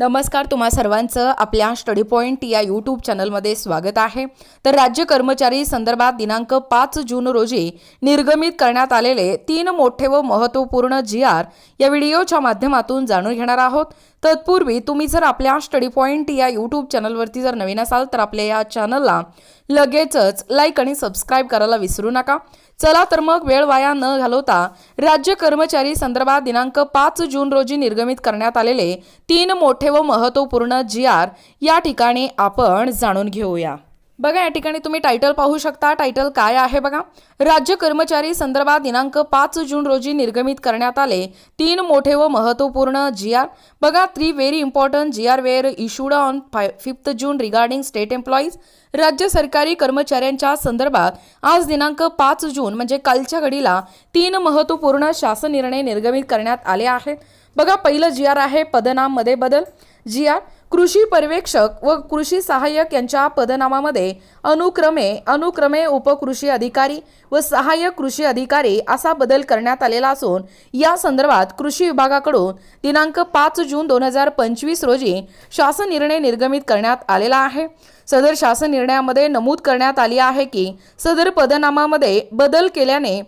नमस्कार तुम्हा सर्वांचं आपल्या स्टडी पॉईंट या यूट्यूब चॅनलमध्ये स्वागत आहे. तर राज्य कर्मचारी संदर्भात दिनांक पाच जून रोजी निर्गमित करण्यात आलेले तीन मोठे व महत्त्वपूर्ण जी आर या व्हिडिओच्या माध्यमातून जाणून घेणार आहोत. तत्पूर्वी तुम्ही जर आपल्या स्टडी पॉईंट या यूट्यूब चॅनलवरती जर नवीन असाल तर आपल्या या चॅनलला लगेचच लाईक आणि सबस्क्राईब करायला विसरू नका. चला तर मग वेळ वाया न घालवता राज्य कर्मचारी संदर्भात दिनांक पाच जून रोजी निर्गमित करण्यात आलेले तीन मोठे व महत्त्वपूर्ण जी आर या ठिकाणी आपण जाणून घेऊया. बघा या ठिकाणी तुम्ही टायटल पाहू शकता. टायटल काय आहे बघा? राज्य कर्मचारी संदर्भात दिनांक पाच जून रोजी निर्गमित करण्यात आले. तीन मोठे व महत्त्वपूर्ण जी आर बघा three very important G R were issued on five fifth June regarding state employees राज्य सरकारी कर्मचाऱ्यांच्या संदर्भात आज दिनांक पाच जून म्हणजे कालच्या घडीला तीन महत्त्वपूर्ण शासन निर्णय निर्गमित करण्यात आले आहेत. बघा पहिलं जी आर आहे पदनाममध्ये बदल. जी आर कृषी पर्यवेक्षक व कृषी सहाय्यक यांच्या पदनामामध्ये अनुक्रमे अनुक्रमे उपकृषी अधिकारी व सहाय्यक कृषी अधिकारी असा बदल करण्यात आलेला असून या संदर्भात कृषी विभागाकडून दिनांक पाच जून दोन हजार पंचवीस रोजी शासन निर्णय निर्गमित करण्यात आलेला आहे. सदर शासन निर्णयामध्ये नमूद करण्यात आली आहे की सदर पदनामामध्ये बदल केल्याने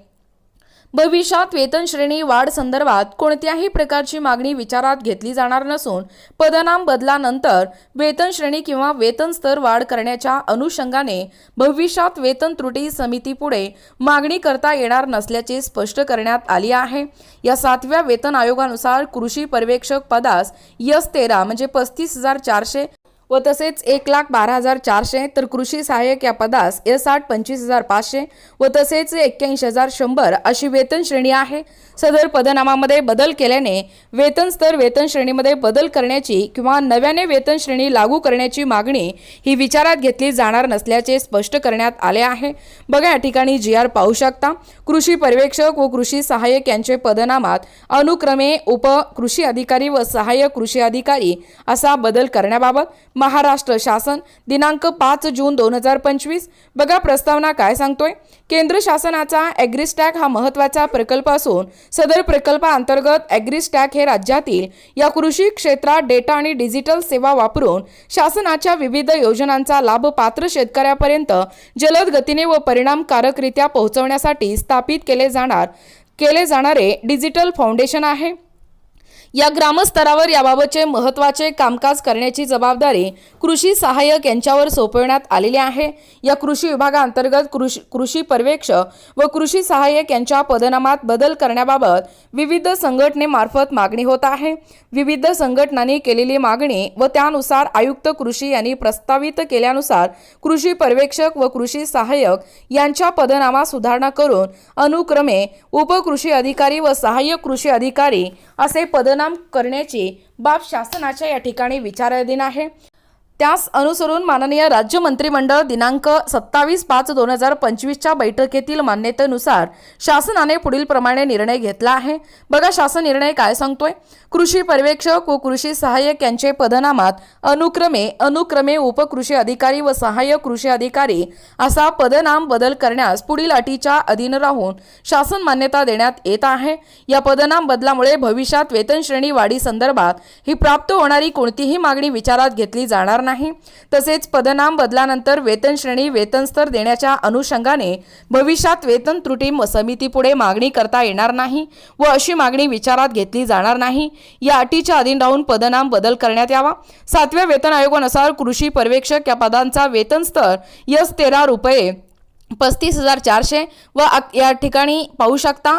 भविष्यात वेतन श्रेणी वाढ संदर्भात कोणत्याही प्रकारची मागणी विचारात घेतली जाणार नसून पदनाम बदलानंतर वेतन श्रेणी किंवा वेतन स्तर वाढ करण्याच्या अनुषंगाने भविष्यात वेतन त्रुटी समितीपुढे मागणी करता येणार नसल्याचे स्पष्ट करण्यात आली आहे. या सातव्या वेतन आयोगानुसार कृषी पर्यवेक्षक पदास यस तेरा म्हणजे पस्तीस हजार चारशे व तसेच एक लाख बारा हजार चारशे तर कृषी सहाय्यक या पदास एस आठ पंचवीस हजार पाचशे व तसेच एक्क्याऐंशी हजार शंभर अशी वेतन श्रेणी आहे. सदर पदनामामध्ये बदल केल्याने वेतन स्तर वेतन श्रेणीमध्ये बदल करण्याची किंवा नव्याने वेतन श्रेणी लागू करण्याची मागणी ही विचारात घेतली जाणार नसल्याचे स्पष्ट करण्यात आले आहे. बघा या ठिकाणी जी आर पाहू शकता. कृषी पर्यवेक्षक व कृषी सहाय्यक यांचे पदनामात अनुक्रमे उप कृषी अधिकारी व सहाय्यक कृषी अधिकारी असा बदल करण्याबाबत महाराष्ट्र शासन दिनांक पाच जून दोन हजार पंचवीस. बघा प्रस्तावना काय सांगतोय? केंद्र शासनाचा ॲग्रिस्टॅक हा महत्त्वाचा प्रकल्प असून सदर प्रकल्पाअंतर्गत ॲग्रिस्टॅक हे राज्यातील या कृषी क्षेत्रात डेटा आणि डिजिटल सेवा वापरून शासनाच्या विविध योजनांचा लाभ पात्र शेतकऱ्यापर्यंत जलद गतीने व परिणामकारकरित्या पोहोचवण्यासाठी स्थापित केले जाणार केले जाणारे डिजिटल फाउंडेशन आहे. या ग्रामस्तरावर याबाबतचे महत्त्वाचे कामकाज करण्याची जबाबदारी कृषी सहाय्यक यांच्यावर सोपवण्यात आलेली आहे. या कृषी विभागाअंतर्गत कृषी कृषी पर्यवेक्षक व कृषी सहाय्यक यांच्या पदनामात बदल करण्याबाबत विविध संघटनेमार्फत मागणी होत आहे. विविध संघटनांनी केलेली मागणी व त्यानुसार आयुक्त कृषी यांनी प्रस्तावित केल्यानुसार कृषी पर्यवेक्षक व कृषी सहाय्यक यांच्या पदनामात सुधारणा करून अनुक्रमे उपकृषी अधिकारी व सहाय्यक कृषी अधिकारी असे पदनाम करण्याची बाब शासनाच्या या ठिकाणी विचाराधीन आहे. त्यास अनुसरून माननीय राज्य मंत्रिमंडळ दिनांक सत्तावीस पाच दोन हजार पंचवीसच्या बैठकीतील मान्यतेनुसार शासनाने पुढील प्रमाणे निर्णय घेतला आहे. बघा शासन निर्णय काय सांगतोय? कृषी पर्यवेक्षक व कृषी सहाय्यक यांचे पदनामात अनुक्रमे अनुक्रमे उपकृषी अधिकारी व सहाय्यक कृषी अधिकारी असा पदनाम बदल करण्यास पुढील अटीच्या अधीन राहून शासन मान्यता देण्यात येत आहे. या पदनाम बदलामुळे भविष्यात वेतन श्रेणी वाढी संदर्भात ही प्राप्त होणारी कोणतीही मागणी विचारात घेतली जाणार नाही. तसेच पदनाम बदलानंतर वेतन श्रेणी वेतन स्तर देण्याच्या अनुषंगाने भविष्यात वेतन त्रुटी समितीपुढे मागणी करता येणार नाही व अशी मागणी विचारात घेतली जाणार नाही. या अटीच्या अधीन राहून पदनाम बदल करण्यात यावा. सातव्या वेतन आयोगानुसार कृषी पर्यवेक्षक या पदांचा वेतन स्तर यस तेरा रुपये पस्तीस हजार चारशे व या ठिकाणी पाहू शकता.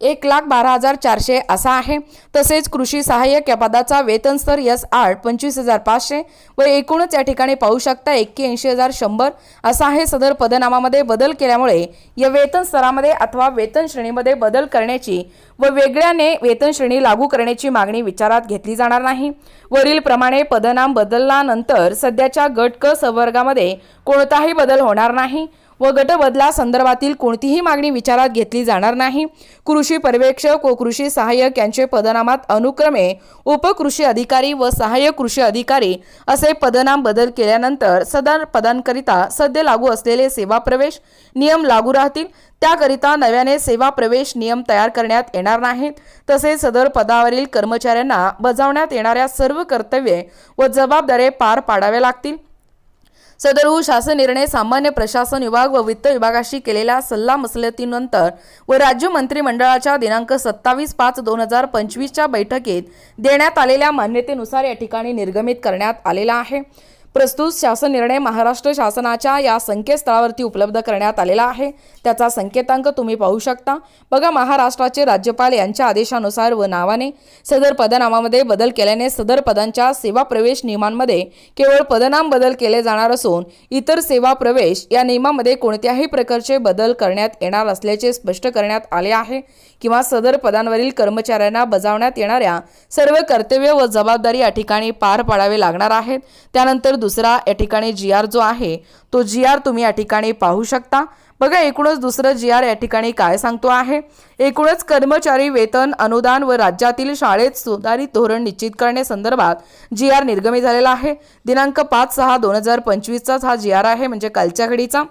एक लाख बारा हजार चारशे असा आहे. तसेच कृषी सहाय्यक या पदाचा वेतन स्तर यस आठ पंचवीस हजार पाचशे व एकूणच या ठिकाणी पाहू शकता एक्क्याऐंशी हजार शंभर असा आहे. सदर पदनामामध्ये बदल केल्यामुळे या वेतन स्तरामध्ये अथवा वेतन श्रेणीमध्ये बदल करण्याची व वेगळ्याने वेतन श्रेणी लागू करण्याची मागणी विचारात घेतली जाणार नाही. वरीलप्रमाणे पदनाम बदलल्यानंतर सध्याच्या गट क संवर्गामध्ये कोणताही बदल होणार नाही. व गटबदला संदर्भातील कोणतीही मागणी विचारात घेतली जाणार नाही. कृषी पर्यवेक्षक व कृषी सहाय्यक यांचे पदनामात अनुक्रमे उपकृषी अधिकारी व सहाय्यक कृषी अधिकारी असे पदनाम बदल केल्यानंतर सदर पदांकरिता सध्या लागू असलेले सेवा प्रवेश नियम लागू राहतील. त्याकरिता नव्याने सेवा प्रवेश नियम तयार करण्यात येणार नाहीत. तसेच सदर पदावरील कर्मचाऱ्यांना बजावण्यात येणाऱ्या सर्व कर्तव्ये व जबाबदाऱ्या पार पाडाव्या लागतील. सदरहू शासन निर्णय सामान्य प्रशासन विभाग व वित्त विभागाशी केलेल्या सल्ला मसलतीनंतर व राज्य मंत्रिमंडळाच्या दिनांक सत्तावीस पाच दोन हजार पंचवीसच्या बैठकीत देण्यात आलेल्या मान्यतेनुसार या ठिकाणी निर्गमित करण्यात आलेला आहे. प्रस्तुत शासन निर्णय महाराष्ट्र शासनाच्या या संकेतस्थळावरती उपलब्ध करण्यात आलेला आहे. त्याचा संकेतांक तुम्ही पाहू शकता. बघा महाराष्ट्राचे राज्यपाल यांच्या आदेशानुसार व नावाने सदर पदनामामध्ये बदल केल्याने सदर पदांच्या सेवा प्रवेश नियमांमध्ये केवळ पदनाम बदल केले जाणार असून इतर सेवा प्रवेश या नियमामध्ये कोणत्याही प्रकारचे बदल करण्यात येणार असल्याचे स्पष्ट करण्यात आले आहे किंवा सदर पदांवरील कर्मचाऱ्यांना बजावण्यात येणाऱ्या सर्व कर्तव्य व जबाबदारी या ठिकाणी पार पाडावे लागणार आहेत. त्यानंतर दुसरा या ठिकाणी जी आर जो आहे तो जी आर तुम्ही या ठिकाणी पाहू शकता. बघा एकूणच दुसरं जी आर या ठिकाणी काय सांगतो आहे? एकूणच कर्मचारी वेतन अनुदान व राज्यातील शाळेत सुधारित धोरण निश्चित करण्यासंदर्भात जी आर निर्गमित झालेला आहे. दिनांक पाच सहा दोन हजार पंचवीसचाच हा जी आर आहे म्हणजे कालच्या घडीचा.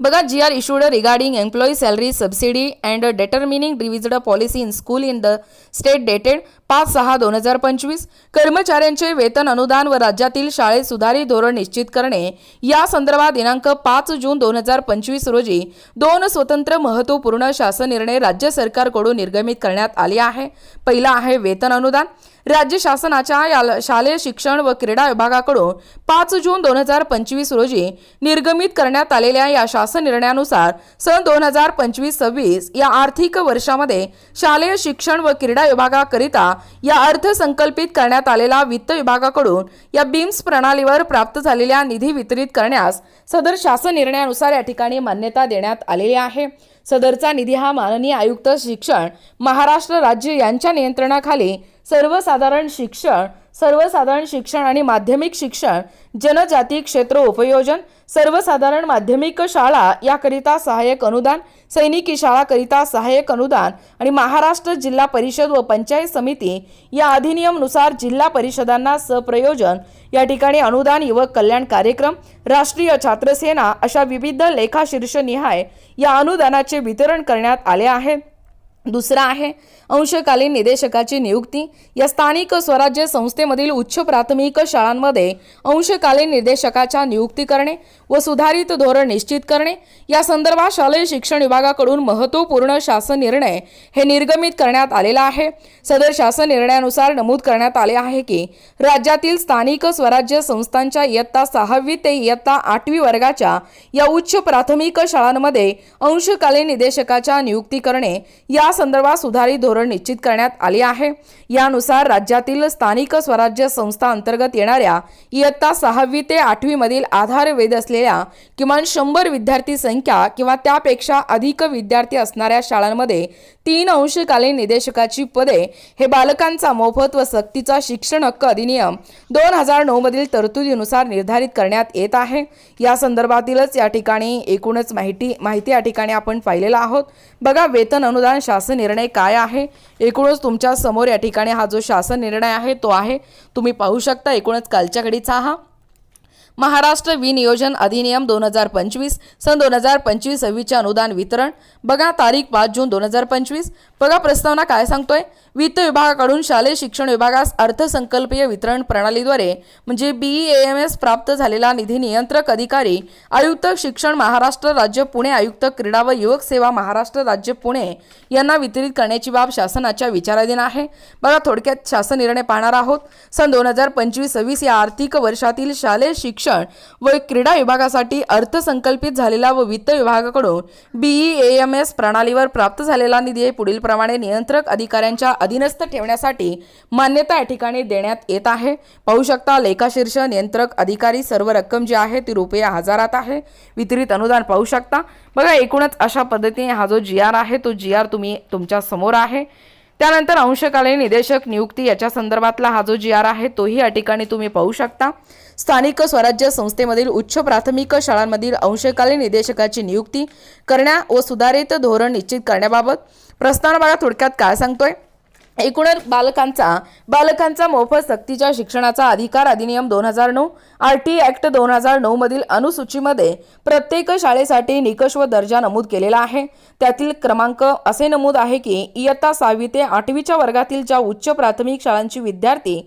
बघा G R issued regarding employee salary subsidy and determining revised policy in school in the state dated पाच सहा दोन हजार पंचवीस कर्मचाऱ्यांचे वेतन अनुदान व राज्यातील शाळेत सुधारित धोरण निश्चित करणे या संदर्भात दिनांक पाच जून दोन हजार पंचवीस रोजी दोन स्वतंत्र महत्त्वपूर्ण शासन निर्णय राज्य सरकारकडून निर्गमित करण्यात आले आहे. पहिला आहे वेतन अनुदान. राज्य शासनाच्या या शालेय शिक्षण व क्रीडा विभागाकडून पाच जून दोन हजार पंचवीस रोजी निर्गमित करण्यात आलेल्या या शासन निर्णयानुसार सन दोन हजार पंचवीस सव्वीस या आर्थिक वर्षामध्ये शालेय शिक्षण व क्रीडा विभागाकरिता या अर्थसंकल्पित करण्यात आलेला वित्त विभागाकडून या बीम्स प्रणालीवर प्राप्त झालेल्या निधी वितरित करण्यास सदर शासन निर्णयानुसार या ठिकाणी मान्यता देण्यात आलेली आहे. सदरचा निधी हा माननीय आयुक्त शिक्षण महाराष्ट्र राज्य यांच्या नियंत्रणाखाली सर्वसाधारण शिक्षण सर्वसाधारण शिक्षण आणि माध्यमिक शिक्षण जनजाती क्षेत्र उपयोजन सर्वसाधारण माध्यमिक शाळा याकरिता सहाय्यक अनुदान सैनिकी शाळाकरिता सहाय्यक अनुदान आणि महाराष्ट्र जिल्हा परिषद व पंचायत समिती या अधिनियमनुसार जिल्हा परिषदांना सप्रयोजन या ठिकाणी अनुदान युवक कल्याण कार्यक्रम राष्ट्रीय छात्रसेना अशा विविध लेखाशीर्ष निहाय या अनुदानाचे वितरण करण्यात आले आहे. दुसरा आहे अंशकालीन निदेशकाची नियुक्ती. या स्थानिक स्वराज्य संस्थेमधील उच्च प्राथमिक शाळांमध्ये अंशकालीन निदेशकाच्या नियुक्ती करणे व सुधारित धोरण निश्चित करणे. या संदर्भात शालेय शिक्षण विभागाकडून महत्त्वपूर्ण शासन निर्णय हे निर्गमित करण्यात आलेला आहे. सदर शासन निर्णयानुसार नमूद करण्यात आले आहे की राज्यातील स्थानिक स्वराज्य संस्थांच्या इयत्ता सहावी ते इयत्ता आठवी वर्गाच्या या उच्च प्राथमिक शाळांमध्ये अंशकालीन निदेशकाच्या नियुक्ती करणे या संदर्भात सुधारित धोरण निश्चित करण्यात आले आहे. यानुसार राज्यातील स्थानिक स्वराज्य संस्था अंतर्गत येणाऱ्या इयत्ता सहावी ते आठवीमधील आधार वेध असलेल्या किमान शंभर विद्यार्थी संख्या किंवा त्यापेक्षा अधिक विद्यार्थी असणाऱ्या शाळांमध्ये तीन अंशकालीन निदेशकाची पदे हे बालकांचा मोफत व सक्तीचा शिक्षण हक्क अधिनियम दोन हजार नऊ मधील तरतुदीनुसार निर्धारित करण्यात येत आहे. या संदर्भातीलच या ठिकाणी एकूणच माहिती माहिती या ठिकाणी आपण पाहिलेला आहोत. बघा वेतन अनुदान शासन निर्णय काय आहे? एकूणच तुमच्यासमोर या ठिकाणी हा जो शासन निर्णय आहे तो आहे. तुम्ही पाहू शकता एकूणच कालच्या घडीचा हा. महाराष्ट्र विनियोजन अधिनियम दोन हजार पंचवीस सन दोन हजार पंचवीस सव्वीसचे अनुदान वितरण. बघा तारीख पाच जून दोन हजार पंचवीस. बघा प्रस्तावना काय सांगतोय? वित्त विभागाकडून शालेय शिक्षण विभागास अर्थसंकल्पीय वितरण प्रणालीद्वारे म्हणजे बी ए एम एस प्राप्त झालेला निधी नियंत्रक अधिकारी आयुक्त शिक्षण महाराष्ट्र राज्य पुणे आयुक्त क्रीडा व युवक सेवा महाराष्ट्र राज्य पुणे यांना वितरित करण्याची बाब शासनाच्या विचाराधीन आहे. बघा थोडक्यात शासन निर्णय पाहणार आहोत. सन दोन हजार पंचवीस सव्वीस या आर्थिक वर्षातील शालेय शिक्षण व क्रीडा विभागासाठी अर्थसंकल्पित झालेला व वित्त विभागाकडून बीई एम एस प्रणालीवर प्राप्त झालेला निधी पुढीलप्रमाणे नियंत्रक अधिकाऱ्यांच्या अधीनस्थ ठेवण्यासाठी मान्यता या ठिकाणी देण्यात येत आहे. पाहू शकता लेखाशीर्ष नियंत्रक अधिकारी सर्व रक्कम जी आहे ती रुपये हजारात आहे. वितरित अनुदान पाहू शकता. बघा एकूणच अशा पद्धतीने हा जो जी आर आहे तो जी आर तुम्ही तुमच्यासमोर आहे. त्यानंतर अंशकालीन निदेशक नियुक्ती याच्या संदर्भातला हा जो जी आर आहे तोही या ठिकाणी तुम्ही पाहू शकता. स्थानिक स्वराज्य संस्थेमधील उच्च प्राथमिक शाळांमधील अंशकालीन निदेशकाची नियुक्ती करण्या व सुधारित धोरण निश्चित करण्याबाबत प्रस्तावना बघा थोडक्यात काय सांगतोय? एकूणच बालकांचा बालकांचा मोफत सक्तीच्या शिक्षणाचा अधिकार अधिनियम दोन हजार नऊ आर टी ॲक्ट दोन हजार नऊ मधील अनुसूचीमध्ये प्रत्येक शाळेसाठी निकष व दर्जा नमूद केलेला आहे. त्यातील क्रमांक असे नमूद आहे की इयत्ता सहावी ते आठवीच्या वर्गातील ज्या उच्च प्राथमिक शाळांची विद्यार्थी